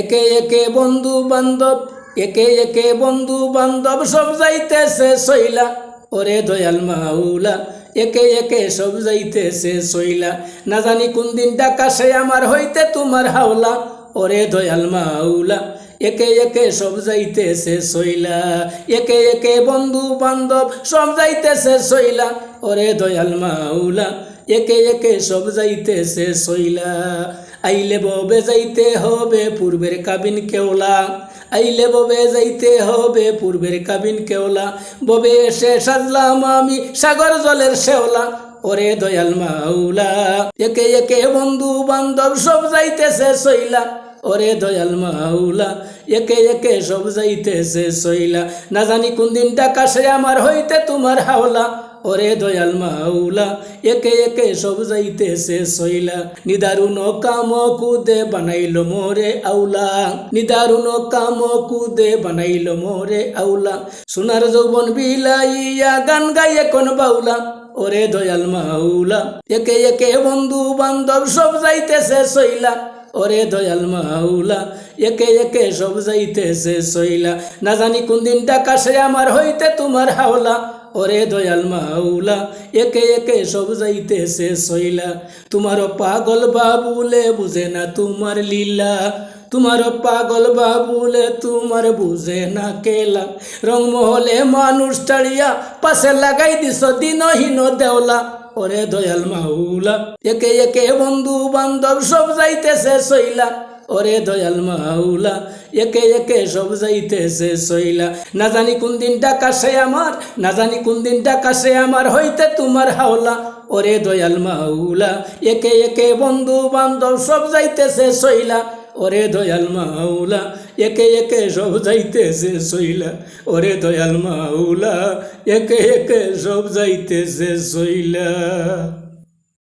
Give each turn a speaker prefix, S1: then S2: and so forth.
S1: একে একে বন্ধু বান্ধব, একে একে বন্ধু বান্ধব সব যাইতেছে সইলা। ওরে দয়াল মাউলা একে একে সব যাইতেছে সইলা। না জানি কোন দিন ডাকা সে আমার হইতে তোমার হাওলা। ওরে দয়াল মাউলা একে একে সব যাইতেছে সইলা। একে একে বন্ধু বান্ধব সব যাইতেছে সইলা। ওরে দয়াল মাউলা একে একে সব যাইতেছে সইলা। আইলে ববে যাইতে হবে পূর্বের কাবিন কেওলা। আইলে ববে যাইতে হবে পূর্বের কাবিন কেওলা। ববে এসে সাজলাম আমি সাগর জলের শেওলা। ওরে দয়াল মাউলা একে একে বন্ধু বান্ধব সব যাইতেছে সইলা। ওরে দয়াল মাউলা একে একে সব যাইতেছে সইলা। না জানি কোন টাকা সে আমার হইতে তোমার হাওলা। ওরে দয়াল মাউলা একে একে সব যাইতেছে সইলা নিদারুন কাম কুদে বানাইল মোরে আউলা। নিদারুন কাম কুদে বানাইল মোরে আউলা। সোনার যৌবন বিলাইয়া গান গাই এখন বাউলা। ওরে দয়াল মাউলা একে একে বন্ধু বান্ধব সব যাইতেছে সইলা ওরে দয়াল মাউলা একে একে সব যাইতেছে সইলা না জানি কোন দিন টাকা সে আমার হইতে তোমার হাওলা। ওরে দয়াল মাউলা একে একে সব যাইতে যাইতেছে সইলা তোমার পাগল বাবুলে বুঝে না তোমার লীলা। তোমার পাগল বাবুলে তোমার বুঝে না কেলা। রংমহলে মানুষ টাড়িয়া পাশে লাগাই দিস দিনহীন দেওলা। ওরে দয়াল মাউলা একে একে বন্ধু বান্ধব সব যাইতে যাইতেছে সইলা ওরে দয়াল মাউলা একে একে সব যাইতেছে সইলা। না জানি কোন দিন ডাকা সে আমার, না জানি কোন দিন ডাকা সে আমার, হইতে তোমার হাওলা। ওরে দয়াল মাউলা একে একে বন্ধু বান্ধব সব যাইতেছে সইলা। ওরে দয়াল মাউলা একে একে সব যাইতেছে সইলা। ওরে দয়াল মাউলা একে একে সব যাইতেছে সইলা।